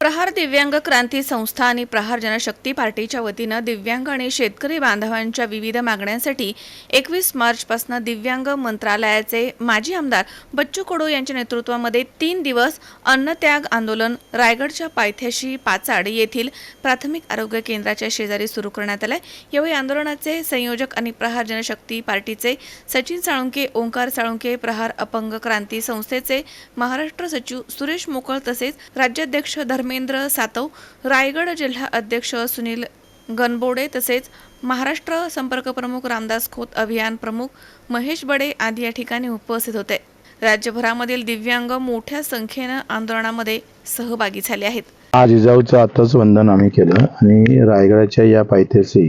प्रहार दिव्यांग क्रांती संस्था आणि प्रहार जनशक्ती पार्टीच्या वतीनं दिव्यांग आणि शेतकरी बांधवांच्या विविध मागण्यांसाठी एकवीस मार्चपासून दिव्यांग मंत्रालयाचे माजी आमदार बच्चू कडू यांच्या नेतृत्वामध्ये तीन दिवस अन्नत्याग आंदोलन रायगडच्या पायथ्याशी पाचाड येथील प्राथमिक आरोग्य केंद्राच्या शेजारी सुरू करण्यात आलं यावेळी आंदोलनाचे संयोजक आणि प्रहार जनशक्ती पार्टीचे सचिन साळुंके ओंकार साळुंके प्रहार अपंग क्रांती संस्थेचे महाराष्ट्र सचिव सुरेश मोकळ तसेच राज्याध्यक्ष धर्म धर्मेंद्र सातव रायगड जिल्हा अध्यक्ष सुनील गणबोडे तसेच महाराष्ट्र संपर्क प्रमुख रामदास खोत अभियान प्रमुख महेश बडे आदी या ठिकाणी उपस्थित होते. राज्यभरामधील दिव्यांग मोठ्या संख्येनं आंदोलनामध्ये सहभागी झाले आहेत. आज जिजाऊचं आताच वंदन आम्ही केलं आणि रायगडाच्या या पायथ्याशी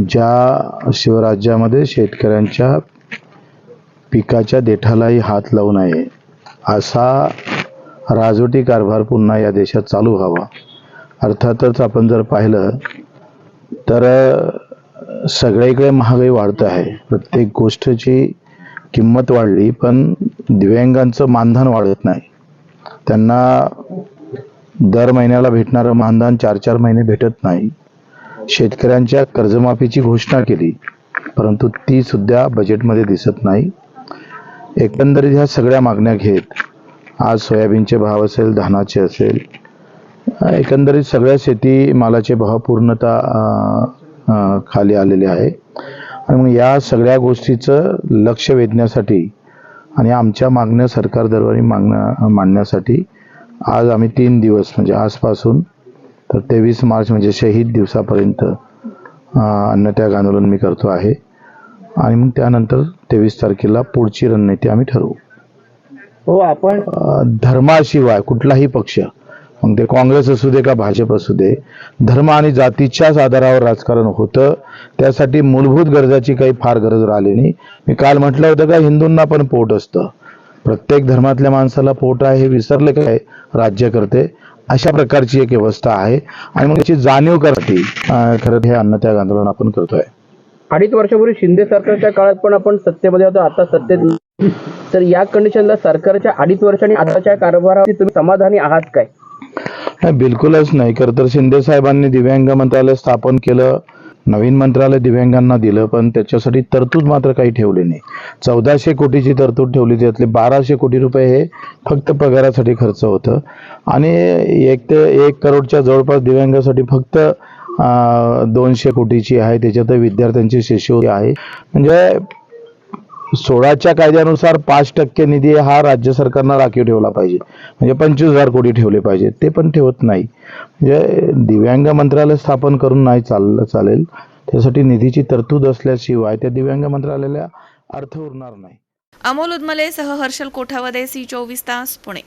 ज्या शिवराज्यामध्ये शेतकऱ्यांच्या पिकाच्या देठालाही हात लावू नये असा राजवटी कारभार पुन्हा या देशात चालू व्हावा. अर्थातच आपण जर पाहिलं तर सगळीकडे महागाई वाढत आहे. प्रत्येक गोष्टीची किंमत वाढली पण दिव्यांगांचं मानधन वाढत नाही. त्यांना दर महिन्याला भेटणारं मानधन चार चार महिने भेटत नाही. शेतकऱ्यांच्या कर्जमाफीची घोषणा केली परंतु ती सुद्धा बजेटमध्ये दिसत नाही. एकंदरीत ह्या सगळ्या मागण्या घेत आज सोयाबीनचे भाव असेल धानाचे असेल एकंदरीत सगळ्या शेती मालाचे भाव पूर्णतः खाली आलेले आहे. आणि मग या सगळ्या गोष्टीचं लक्ष वेधण्यासाठी आणि आमच्या मागण्या सरकार दरबारी मागण्या मांडण्यासाठी आज आम्ही तीन दिवस म्हणजे आजपासून तर तेवीस मार्च म्हणजे शहीद दिवसापर्यंत अन्नत्याग आंदोलन मी करतो आहे. आणि मग त्यानंतर तेवीस तारखेला पुढची रणनीती आम्ही ठरवू. हो आपण धर्माशिवाय कुठलाही पक्ष मग ते काँग्रेस असू दे का भाजप असू दे धर्म आणि जातीच्याच आधारावर राजकारण होतं त्यासाठी मूलभूत गरजाची काही फार गरज राहिली नाही. मी काल म्हटलं होतं का हिंदूंना पण पोट असतं. प्रत्येक धर्मातल्या माणसाला पोट आहे हे विसरले काय? राज्य करते. अशा प्रकारची एक व्यवस्था आहे. आणि मग त्याची जाणीव करते खरं हे अन्नत्याग आंदोलन आपण करतोय. अडीच वर्षापूर्वी शिंदे सरकारच्या काळात पण आपण सत्तेमध्ये होतो आता सत्तेत तर या कंडिशनला सरकारच्या अडीच वर्ष आणि आताच्या कारभारावर तुम्ही समाधानी आहात काय? नाही बिलकुलच नाही. खरं तर शिंदे साहेबांनी दिव्यांग मंत्रालय स्थापन केलं नवीन मंत्रालय दिव्यांगांना दिलं पण त्याच्यासाठी तरतूद मात्र काही ठेवली नाही. चौदाशे कोटीची तरतूद ठेवली त्यातले बाराशे कोटी रुपये हे फक्त पगारासाठी खर्च होतं. आणि एक ते एक करोडच्या जवळपास दिव्यांगासाठी फक्त दोनशे कोटीची आहे. त्याच्यात विद्यार्थ्यांची शिष्यवृत्ती आहे. म्हणजे सोळाच्या कायद्यानुसार पाच टक्के निधी हा राज्य सरकारनं राखीव ठेवला पाहिजे. म्हणजे पंचवीस हजार कोटी ठेवले पाहिजे. ते पण ठेवत नाही. म्हणजे दिव्यांग मंत्रालय स्थापन करून नाही चाललं चालेल. त्यासाठी निधीची तरतूद असल्याशिवाय त्या दिव्यांग मंत्रालयाला अर्थ उरणार नाही. अमोल उदमले सह हर्षल कोठावदे सी चोवीस तास पुणे.